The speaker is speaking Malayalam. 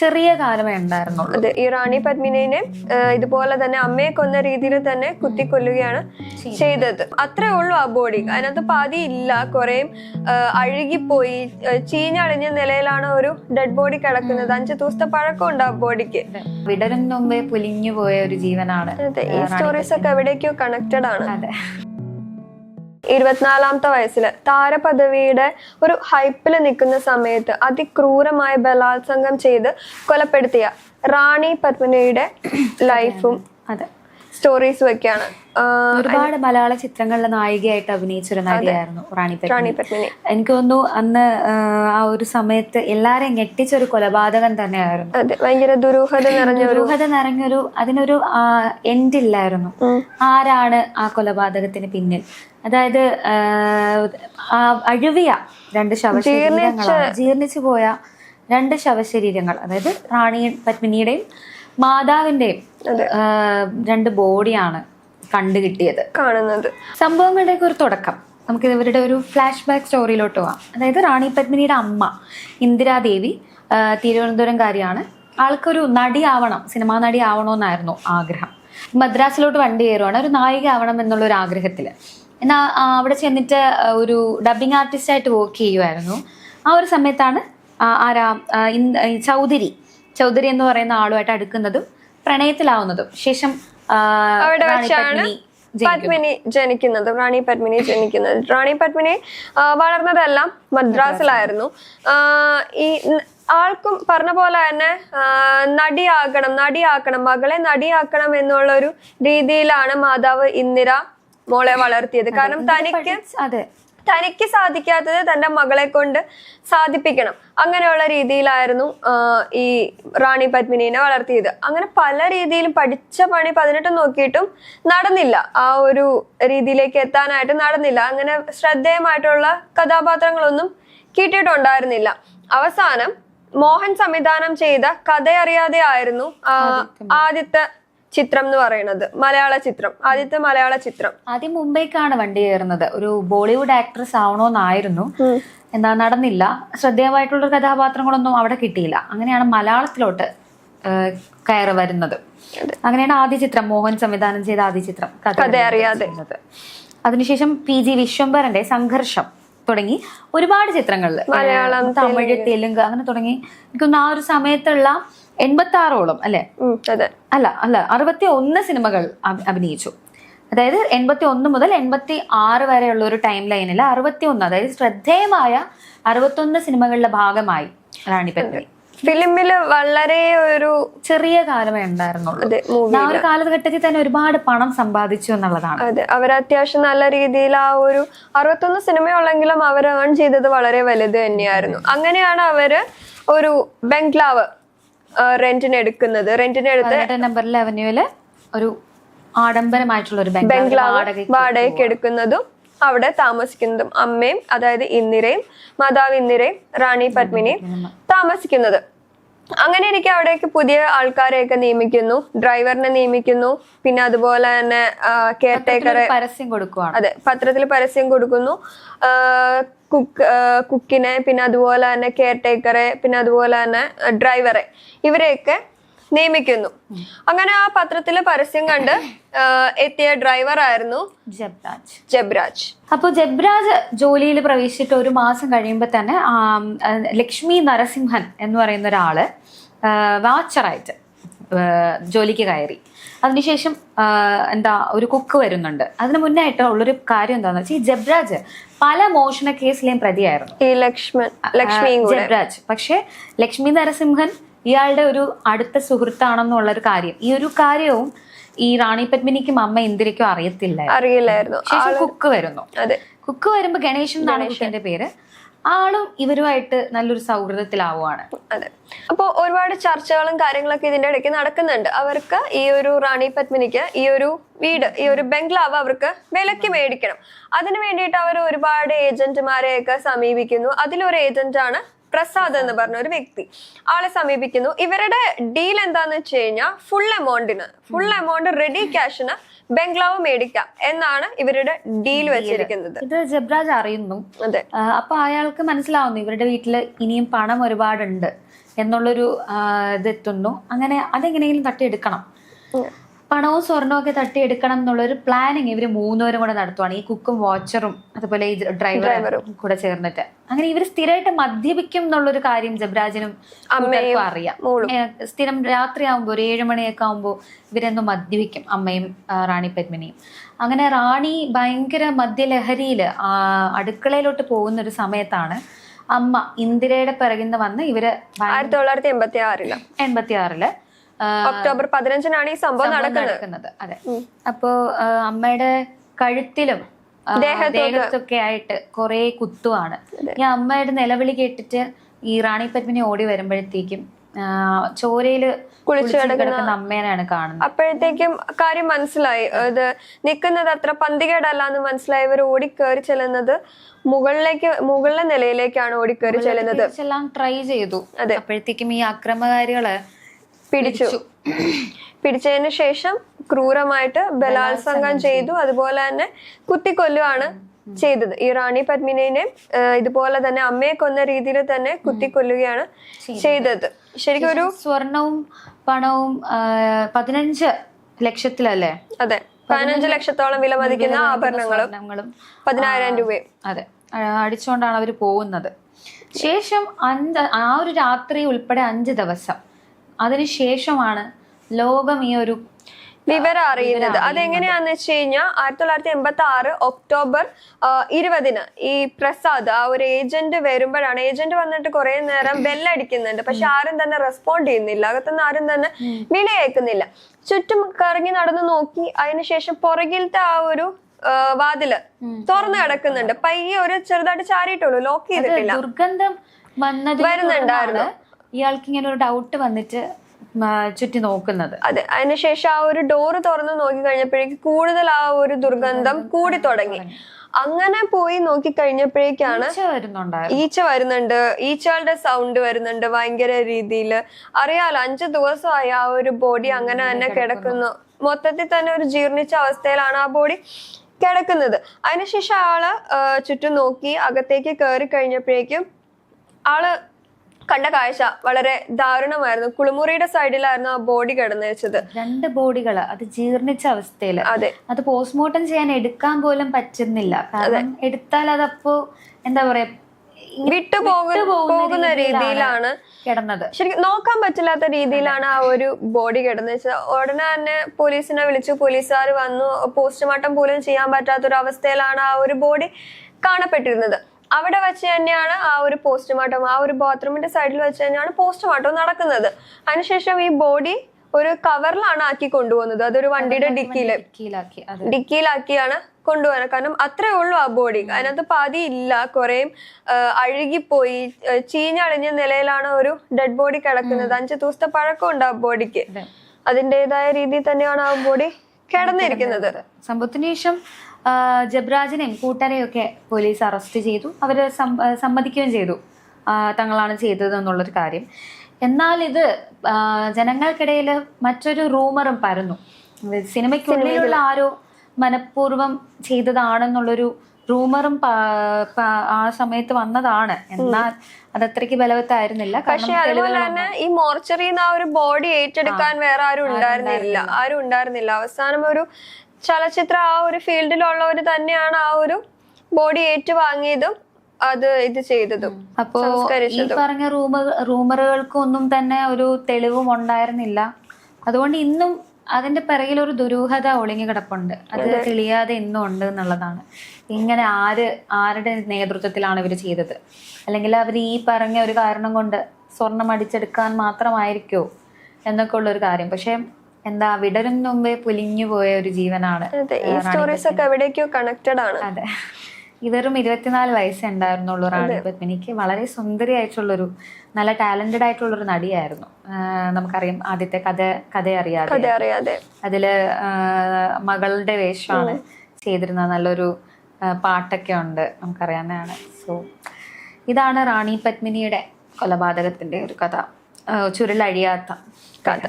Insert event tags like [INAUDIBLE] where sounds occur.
ചെറിയ കാലമേ ഉണ്ടായിരുന്നുള്ളൂ. അതെ ഈ റാണി പത്മിനെ ഇതുപോലെ തന്നെ അമ്മയെ കൊന്ന രീതിയിൽ തന്നെ കുത്തിക്കൊല്ലുകയാണ് ചെയ്തത്. അത്രേ ഉള്ളൂ ആ ബോഡി അതിനകത്ത് പാതി ഇല്ല കുറേ അഴുകിപ്പോയി ചീഞ്ഞളിഞ്ഞ നിലയിലാണ് ഒരു ഡെഡ് ബോഡി കിടക്കുന്നത്. അഞ്ചു ദിവസത്തെ പഴക്കം ഉണ്ട് ആ ബോഡിക്ക് വിടരും മുമ്പേ പുലിഞ്ഞു പോയ ഒരു ജീവനാണ് അതെ ഈ സ്റ്റോറീസ് ഒക്കെ എവിടേക്കോ കണക്റ്റഡ് ആണ്. അതെ. ഇരുപത്തിനാലാമത്തെ വയസ്സിൽ താരപദവിയുടെ ഒരു ഹൈപ്പിൽ നിൽക്കുന്ന സമയത്ത് അതിക്രൂരമായ ബലാത്സംഗം ചെയ്ത് കൊലപ്പെടുത്തിയ റാണി പത്മനയുടെ ലൈഫും അതെ. സ്റ്റോറീസും ഒക്കെയാണ് ഒരുപാട് മലയാള ചിത്രങ്ങളിലെ നായികയായിട്ട് അഭിനയിച്ചൊരു നടിയായിരുന്നു റാണി പത്മിനി റാണി പത്മിനി എനിക്ക് തോന്നുന്നു അന്ന് ആ, ഒരു സമയത്ത് എല്ലാരെയും ഞെട്ടിച്ച ഒരു കൊലപാതകം തന്നെയായിരുന്നു. ഭയങ്കര ദുരൂഹത [CLEARS THROAT] നിറഞ്ഞ ഒരു ദുരൂഹത നിറഞ്ഞൊരു അതിനൊരു എൻഡ് ഇല്ലായിരുന്നു. ആരാണ് ആ കൊലപാതകത്തിന് പിന്നിൽ? അതായത് ആ, ആ അഴുവിയ രണ്ട് ശവശരീരങ്ങളാണ്. ജീർണിച്ചു പോയ രണ്ട് ശവശരീരങ്ങൾ അതായത് റാണി പത്മിനിയുടെയും മാതാവിന്റെയും രണ്ട് ബോഡിയാണ് കണ്ടുകിട്ടിയത് കാണുന്നത്. സംഭവങ്ങളുടെയൊക്കെ ഒരു തുടക്കം. നമുക്ക് ഇവരുടെ ഒരു ഫ്ലാഷ് ബാക്ക് സ്റ്റോറിയിലോട്ട് പോവാം. അതായത് റാണി പത്മിനിയുടെ അമ്മ ഇന്ദിരാദേവി തിരുവനന്തപുരം തിരുവനന്തപുരംകാരിയാണ് ആൾക്കൊരു നടി നടിയാവണം സിനിമാ നടി ആവണമെന്നായിരുന്നു ആഗ്രഹം. മദ്രാസിലോട്ട് വണ്ടി കയറുവാണ്. ഒരു നായിക ആവണം എന്നുള്ള ഒരു ആഗ്രഹത്തിൽ എന്നാൽ അവിടെ ചെന്നിട്ട് ഒരു ഡബിങ് ആർട്ടിസ്റ്റായിട്ട് വർക്ക് ചെയ്യുമായിരുന്നു ആ ഒരു സമയത്താണ് ആ, ആരാ ചൗധരി ചൗധരി എന്ന് പറയുന്ന ആളുമായിട്ട് അടുക്കുന്നതും പ്രണയത്തിലാവുന്നതും. ശേഷം അവിടെ വെച്ചാണ് പത്മിനി ജനിക്കുന്നത് റാണി പത്മിനി ജനിക്കുന്നത്. റാണി പത്മിനി വളർന്നതെല്ലാം മദ്രാസിലായിരുന്നു. ഈ ആൾക്കും പറഞ്ഞ പോലെ തന്നെ നടിയാക്കണം നടിയാക്കണം മകളെ നടിയാക്കണം എന്നുള്ള ഒരു രീതിയിലാണ് മാതാവ് ഇന്ദിര മോളെ വളർത്തിയത്. കാരണം തനിക്ക് അതെ. തനിക്ക് സാധിക്കാത്തത് തന്റെ മകളെ കൊണ്ട് സാധിപ്പിക്കണം. അങ്ങനെയുള്ള രീതിയിലായിരുന്നു ഈ റാണി പത്മിനിനെ വളർത്തിയത്. അങ്ങനെ പല രീതിയിലും പഠിച്ച പണി പതിനെട്ട് നോക്കിയിട്ടും നടന്നില്ല. ആ ഒരു രീതിയിലേക്ക് എത്താനായിട്ട് നടന്നില്ല. അങ്ങനെ ശ്രദ്ധേയമായിട്ടുള്ള കഥാപാത്രങ്ങളൊന്നും കിട്ടിയിട്ടുണ്ടായിരുന്നില്ല. അവസാനം മോഹൻ സംവിധാനം ചെയ്ത കഥയറിയാതെ ആയിരുന്നു ആദ്യത്തെ ചിത്രം എന്ന് പറയുന്നത്. മലയാള ചിത്രം. ആദ്യത്തെ മലയാള ചിത്രം. ആദ്യം മുംബൈക്കാണ് വണ്ടി കയറുന്നത്. ഒരു ബോളിവുഡ് ആക്ട്രസ് ആവണോന്നായിരുന്നു. എന്താ നടന്നില്ല. ശ്രദ്ധേയമായിട്ടുള്ള കഥാപാത്രങ്ങളൊന്നും അവിടെ കിട്ടിയില്ല. അങ്ങനെയാണ് മലയാളത്തിലോട്ട് കയറി വരുന്നത്. അങ്ങനെയാണ് ആദ്യ ചിത്രം. മോഹൻ സംവിധാനം ചെയ്ത ആദ്യ ചിത്രം. കഥ അറിയാതെ. അതിനുശേഷം പി ജി വിശ്വംഭരന്റെ സംഘർഷം തുടങ്ങി ഒരുപാട് ചിത്രങ്ങളിൽ മലയാളം, തമിഴ് തെലുങ്ക് അങ്ങനെ തുടങ്ങി. എനിക്കൊന്ന് ആ ഒരു സമയത്തുള്ള എൺപത്തി ആറോളം അല്ലെ അല്ല അല്ല അറുപത്തി ഒന്ന് സിനിമകൾ അഭിനയിച്ചു. അതായത് എൺപത്തി ഒന്ന് മുതൽ എൺപത്തി ആറ് വരെയുള്ള ഒരു ടൈം ലൈനിൽ അറുപത്തി ഒന്ന് അതായത് ശ്രദ്ധേയമായ അറുപത്തൊന്ന് സിനിമകളുടെ ഭാഗമായി റാണി പത്മിനി ഫിലിമിൽ വളരെ ഒരു ചെറിയ കാലമേ ഉണ്ടായിരുന്നുള്ളൂ. ആ ഒരു കാലഘട്ടത്തിൽ തന്നെ ഒരുപാട് പണം സമ്പാദിച്ചു എന്നുള്ളതാണ്. അതെ അവർ അത്യാവശ്യം നല്ല രീതിയിൽ ആ ഒരു അറുപത്തൊന്ന് സിനിമയുള്ളെങ്കിലും അവർ ഏൺ ചെയ്തത് വളരെ വലുത് തന്നെയായിരുന്നു. അങ്ങനെയാണ് അവർ ഒരു ബംഗ്ലാവ് റെന്റിന് എടുക്കുന്നത്. റെന്റിന് എടുത്ത് നമ്പർ അവന്യൂൽ ഒരു ആഡംബരമായിട്ടുള്ള ഒരു ബംഗ്ലാവ് വാടകയ്ക്ക് എടുക്കുന്നതും അവിടെ താമസിക്കുന്നതും അമ്മയും അതായത് ഇന്ദിരയും മാതാവ് ഇന്ദിരയും റാണി പത്മിനിയും താമസിക്കുന്നത്. അങ്ങനെ എനിക്ക് അവിടേക്ക് പുതിയ ആൾക്കാരെയൊക്കെ നിയമിക്കുന്നു. ഡ്രൈവറിനെ നിയമിക്കുന്നു. പിന്നെ അതുപോലെ തന്നെ കെയർ ടേക്കറെ പരസ്യം കൊടുക്കുക അതെ പത്രത്തിൽ പരസ്യം കൊടുക്കുന്നു. കുക്ക് കുക്കിനെ പിന്നെ അതുപോലെ തന്നെ കെയർ ടേക്കറെ പിന്നെ അതുപോലെ തന്നെ ഡ്രൈവറെ ഇവരെയൊക്കെ നിയമിക്കുന്നു. അങ്ങനെ ആ പത്രത്തിൽ പരസ്യം കണ്ട് എത്തിയ ഡ്രൈവർ ആയിരുന്നു ജബ്രാജ്. ജബ്രാജ്. അപ്പോൾ ജബ്രാജ് ജോലിയിൽ പ്രവേശിച്ചിട്ട് ഒരു മാസം കഴിയുമ്പോൾ തന്നെ ലക്ഷ്മി നരസിംഹൻ എന്ന് പറയുന്ന ഒരാൾ വാച്ചറായിട്ട് ജോലിക്ക് കയറി. അതിനുശേഷം എന്താ ഒരു കുക്ക് വരുന്നുണ്ട്. അതിന് മുന്നായിട്ട് ഉള്ളൊരു കാര്യം എന്താണെന്ന് വെച്ചാൽ ഈ ജബ്രാജ് പല മോഷണ കേസിലെയും പ്രതിയായിരുന്നു. ഈ ലക്ഷ്മൺ കൂടെ. ജബ്രാജ്. പക്ഷേ ലക്ഷ്മി നരസിംഹൻ ഇയാളുടെ ഒരു അടുത്ത സുഹൃത്താണെന്നുള്ള ഒരു കാര്യം. ഈ ഒരു കാര്യവും ഈ റാണി പത്മിനിക്കും അമ്മ ഇന്ദിരയ്ക്കും അറിയത്തില്ല അറിയില്ലായിരുന്നു. കുക്ക് വരുന്നു. കുക്ക് വരുമ്പോ ഗണേശൻ എന്നാണ് കുക്കിന്റെ പേര്? ആളും ഇവരുമായിട്ട് നല്ലൊരു സൗഹൃദത്തിലാവുകയാണ് അതെ. അപ്പോൾ ഒരുപാട് ചർച്ചകളും കാര്യങ്ങളൊക്കെ ഇതിന്റെ ഇടയ്ക്ക് നടക്കുന്നുണ്ട്. അവർക്ക് ഈ ഒരു റാണി പത്മിനിക്ക് ഈ ഒരു വീട് ഈ ഒരു ബംഗ്ലാവ് അവർക്ക് വിലക്ക് മേടിക്കണം. അതിനു വേണ്ടിയിട്ട് അവർ ഒരുപാട് ഏജന്റുമാരെയൊക്കെ സമീപിക്കുന്നു. അതിലൊരു ഏജന്റാണ് പ്രസാദ് എന്ന് പറഞ്ഞ ഒരു വ്യക്തി. ആളെ സമീപിക്കുന്നു. ഇവരുടെ ഡീൽ എന്താന്ന് വെച്ച് കഴിഞ്ഞാൽ ഫുൾ എമൗണ്ടിന് ഫുൾ എമൗണ്ട് റെഡി ക്യാഷിന് ബംഗ്ലാവ് മേടിക്കാം എന്നാണ് ഇവരുടെ ഡീൽ വെച്ചിരിക്കുന്നത്. ഇത് ജബ്രാജ് അറിയുന്നു. അതെ. അപ്പൊ അയാൾക്ക് മനസ്സിലാവുന്നു ഇവരുടെ വീട്ടിൽ ഇനിയും പണം ഒരുപാടുണ്ട് എന്നുള്ളൊരു ഇത് എത്തുന്നു. അങ്ങനെ അതെങ്ങനെയെങ്കിലും തട്ടിയെടുക്കണം. പണവും സ്വർണവും ഒക്കെ തട്ടിയെടുക്കണം എന്നുള്ളൊരു പ്ലാനിങ് ഇവർ മൂന്നുപേരും കൂടെ നടത്തുവാണ്. ഈ കുക്കും വാച്ചറും അതുപോലെ ഈ ഡ്രൈവറും കൂടെ ചേർന്നിട്ട്. അങ്ങനെ ഇവർ സ്ഥിരമായിട്ട് മദ്യപിക്കും എന്നുള്ളൊരു കാര്യം ജബ്രാജിനും അമ്മയ്ക്കും അറിയാം. സ്ഥിരം രാത്രി ആകുമ്പോൾ ഒരു ഏഴ് മണിയൊക്കെ ആകുമ്പോൾ ഇവരെന്നും മദ്യപിക്കും അമ്മയും റാണി പത്മിനിയും അങ്ങനെ റാണി ഭയങ്കര മദ്യലഹരിയിൽ അടുക്കളയിലോട്ട് പോകുന്ന ഒരു സമയത്താണ് അമ്മ ഇന്ദിരയുടെ പിറകിന്ന് വന്ന് ഇവർ ആയിരത്തി തൊള്ളായിരത്തി എൺപത്തി ആറിൽ എൺപത്തി ആറിൽ ഒക്ടോബർ പതിനഞ്ചിനാണ് ഈ സംഭവം നടക്കുന്നത്. അതെ. അപ്പോ അമ്മയുടെ കഴുത്തിലും ദേഹത്തൊക്കെ. ആയിട്ട് കുറെ കുത്തുവാണ്. ഈ അമ്മയുടെ നിലവിളി കേട്ടിട്ട് ഈ റാണി പത്മിനി ഓടി വരുമ്പോഴത്തേക്കും ചോരയിൽ കുളിച്ചു കിടക്കുന്ന അമ്മേനെയാണ് കാണുന്നത്. അപ്പോഴത്തേക്കും കാര്യം മനസ്സിലായി. ഇത് നിൽക്കുന്നത് അത്ര പന്തികേടല്ല എന്ന് മനസ്സിലായി. ഇവർ ഓടിക്കേറി ചെല്ലുന്നത് മുകളിലേക്ക് മുകളിലെ നിലയിലേക്കാണ് ഓടിക്കേറി ചെല്ലുന്നത്. എല്ലാം ട്രൈ ചെയ്തു. അപ്പോഴത്തേക്കും ഈ അക്രമകാരികൾ പിടിച്ചു. പിടിച്ചതിന് ശേഷം ക്രൂരമായിട്ട് ബലാത്സംഗം ചെയ്തു. അതുപോലെ തന്നെ കുത്തിക്കൊല്ലുവാണ് ചെയ്തത്. ഈ റാണി പത്മിനെ ഇതുപോലെ തന്നെ അമ്മയെ കൊന്ന രീതിയിൽ തന്നെ കുത്തിക്കൊല്ലുകയാണ് ചെയ്തത്. ശരിക്കും ഒരു സ്വർണവും പണവും പതിനഞ്ച് ലക്ഷത്തിലല്ലേ? അതെ. പതിനഞ്ച് ലക്ഷത്തോളം വില മതിക്കുന്ന ആഭരണങ്ങളും പതിനായിരം രൂപയും. അതെ. അടിച്ചുകൊണ്ടാണ് അവർ പോകുന്നത്. ശേഷം അഞ്ച് ആ ഒരു രാത്രി ഉൾപ്പെടെ അഞ്ച് ദിവസം അതിനുശേഷമാണ് ലോകം ഈ ഒരു വിവരം അറിയുന്നത്. അതെങ്ങനെയാന്ന് വെച്ച് കഴിഞ്ഞാൽ ആയിരത്തി തൊള്ളായിരത്തി എൺപത്തി ആറ് ഒക്ടോബർ ഇരുപതിന് ഈ പ്രസാദ് ആ ഒരു ഏജന്റ് വരുമ്പോഴാണ്. ഏജന്റ് വന്നിട്ട് കുറെ നേരം ബെല്ലടിക്കുന്നുണ്ട്. പക്ഷെ ആരും തന്നെ റെസ്പോണ്ട് ചെയ്യുന്നില്ല. അകത്തുനിന്ന് ആരും തന്നെ വിളി കേൾക്കുന്നില്ല. ചുറ്റും കറങ്ങി നടന്നു നോക്കി അതിനുശേഷം പുറകിലത്തെ ആ ഒരു വാതിൽ തുറന്നു കിടക്കുന്നുണ്ട്. പയ്യെ ഒരു ചെറുതായിട്ട് ചാരിയിട്ടുള്ളൂ. ലോക്ക് ചെയ്തിട്ടില്ല. ദുർഗന്ധം വരുന്നുണ്ടായിരുന്നു. ഇയാൾക്ക് ഇങ്ങനെ ഒരു ഡൗട്ട് വന്നിട്ട് ചുറ്റി നോക്കുന്നത്. അതെ അതിനുശേഷം ആ ഒരു ഡോറ് തുറന്ന് നോക്കി കഴിഞ്ഞപ്പോഴേക്ക് കൂടുതൽ ആ ഒരു ദുർഗന്ധം കൂടി തുടങ്ങി. അങ്ങനെ പോയി നോക്കി കഴിഞ്ഞപ്പോഴേക്കാണ് ഈച്ച വരുന്നുണ്ട്. ഈച്ചകളുടെ സൗണ്ട് വരുന്നുണ്ട് ഭയങ്കര രീതിയിൽ അറിയാലോ അഞ്ചു ദിവസമായി ആ ഒരു ബോഡി അങ്ങനെ തന്നെ കിടക്കുന്നു. മൊത്തത്തിൽ തന്നെ ഒരു ജീർണിച്ച അവസ്ഥയിലാണ് ആ ബോഡി കിടക്കുന്നത്. അതിനുശേഷം ആൾ ചുറ്റും നോക്കി അകത്തേക്ക് കയറി കഴിഞ്ഞപ്പോഴേക്കും ആൾ കണ്ട കാഴ്ച വളരെ ദാരുണമായിരുന്നു. കുളിമുറിയുടെ സൈഡിലായിരുന്നു ആ ബോഡി കിടന്നു വെച്ചത് രണ്ട് ബോഡികൾ അത് ജീർണിച്ച അവസ്ഥയിൽ. അതെ. അത് പോസ്റ്റ്മോർട്ടം ചെയ്യാൻ എടുക്കാൻ പോലും പറ്റുന്നില്ല. കാരണം എടുത്താൽ അതപ്പോ എന്താ പറയാ വിട്ടുപോകുന്ന പോകുന്ന പോകുന്ന രീതിയിലാണ് കിടന്നത്. ശരിക്കും നോക്കാൻ പറ്റില്ലാത്ത രീതിയിലാണ് ആ ഒരു ബോഡി കിടന്നത് ഉടനെ തന്നെ പോലീസിനെ വിളിച്ചു. പോലീസുകാർ വന്നു. പോസ്റ്റ്മോർട്ടം പോലും ചെയ്യാൻ പറ്റാത്തൊരു അവസ്ഥയിലാണ് ആ ഒരു ബോഡി കാണപ്പെട്ടിരുന്നത്. അവിടെ വെച്ച് തന്നെയാണ് ആ ഒരു പോസ്റ്റ്മോർട്ടം ആ ഒരു ബാത്റൂമിന്റെ സൈഡിൽ വെച്ച് തന്നെയാണ് പോസ്റ്റ്മോർട്ടം നടക്കുന്നത്. അതിനുശേഷം ഈ ബോഡി ഒരു കവറിലാണ് ആക്കി കൊണ്ടുപോകുന്നത്. അതൊരു വണ്ടിയുടെ ഡിക്കിയിൽ ഡിക്കിയിലാക്കിയാണ് കൊണ്ടുപോകാൻ കാരണം അത്രേ ഉള്ളൂ ആ ബോഡി അതിനകത്ത് പാതി ഇല്ല കുറേയും അഴുകിപ്പോയി ചീഞ്ഞളിഞ്ഞ നിലയിലാണ് ഒരു ഡെഡ് ബോഡി കിടക്കുന്നത്. അഞ്ചു ദിവസത്തെ പഴക്കമുണ്ട് ആ ബോഡിക്ക് അതെ. അതിന്റെതായ രീതിയിൽ തന്നെയാണ് ആ ബോഡി കിടന്നിരിക്കുന്നത്. സംഭവത്തിന് ശേഷം ജബ്രാജിനെയും കൂട്ടരെയൊക്കെ പോലീസ് അറസ്റ്റ് ചെയ്തു. അവർ സമ്മതിക്കുകയും ചെയ്തു. തങ്ങളാണ് ചെയ്തത് എന്നുള്ളൊരു കാര്യം. എന്നാൽ ഇത് ജനങ്ങൾക്കിടയിൽ മറ്റൊരു റൂമറും പരന്നു. സിനിമയ്ക്കുള്ളിലുള്ള ആരോ മനഃപൂർവം ചെയ്തതാണെന്നുള്ളൊരു റൂമറും ആ സമയത്ത് വന്നതാണ്. എന്നാൽ അത് അത്രയ്ക്ക് ബലവത്തായിരുന്നില്ല പക്ഷെ അതുപോലെ തന്നെ ഈ മോർച്ചറിന്ന് ആ ഒരു ബോഡി ഏറ്റെടുക്കാൻ വേറെ ആരും ഉണ്ടായിരുന്നില്ല. ആരും ഉണ്ടായിരുന്നില്ല. അവസാനം ഒരു ചലച്ചിത്ര ആ ഒരു ഫീൽഡിലുള്ളവർ തന്നെയാണ് ആ ഒരു ബോഡി ഏറ്റുവാങ്ങിയതും അത് ഇത് ചെയ്തതും അപ്പോ ഈ പറഞ്ഞ റൂമ റൂമറുകൾക്കൊന്നും തന്നെ ഒരു തെളിവും ഉണ്ടായിരുന്നില്ല. അതുകൊണ്ട് ഇന്നും അതിന്റെ പിറകിൽ ഒരു ദുരൂഹത ഒളിഞ്ഞു കിടപ്പുണ്ട്. അത് തെളിയാതെ ഇന്നും ഉണ്ട് എന്നുള്ളതാണ്. ഇങ്ങനെ ആര് ആരുടെ നേതൃത്വത്തിലാണ് ഇവർ ചെയ്തത്? അല്ലെങ്കിൽ അവർ ഈ പറഞ്ഞ ഒരു കാരണം കൊണ്ട് സ്വർണം അടിച്ചെടുക്കാൻ മാത്രമായിരിക്കോ എന്നൊക്കെ ഉള്ള ഒരു കാര്യം. പക്ഷെ എന്താ വിടരും മുമ്പേ പുലിഞ്ഞു പോയ ഒരു ജീവനാണ് ഈ സ്റ്റോറീസ് ഒക്കെ എവിടേക്കോ കണക്റ്റഡ് ആണ്. അതെ. ഇവരും ഇരുപത്തിനാല് വയസ്സേ ഉണ്ടായിരുന്നുള്ളൂ റാണി പത്മിനിക്ക് വളരെ സുന്ദരിയായിട്ടുള്ളൊരു നല്ല ടാലന്റഡ് ആയിട്ടുള്ളൊരു നടിയായിരുന്നു. നമുക്കറിയാം ആദ്യത്തെ കഥ കഥ അറിയാതെ. അതെ അറിയാതെ. അതിൽ മകളുടെ വേഷമാണ് ചെയ്തിരുന്ന നല്ലൊരു പാട്ടൊക്കെ ഉണ്ട്. നമുക്കറിയാവുന്നതാണ് സോ ഇതാണ് റാണി പത്മിനിയുടെ കൊലപാതകത്തിന്റെ ഒരു കഥ. ചുരുളഴിയാത്ത കഥ.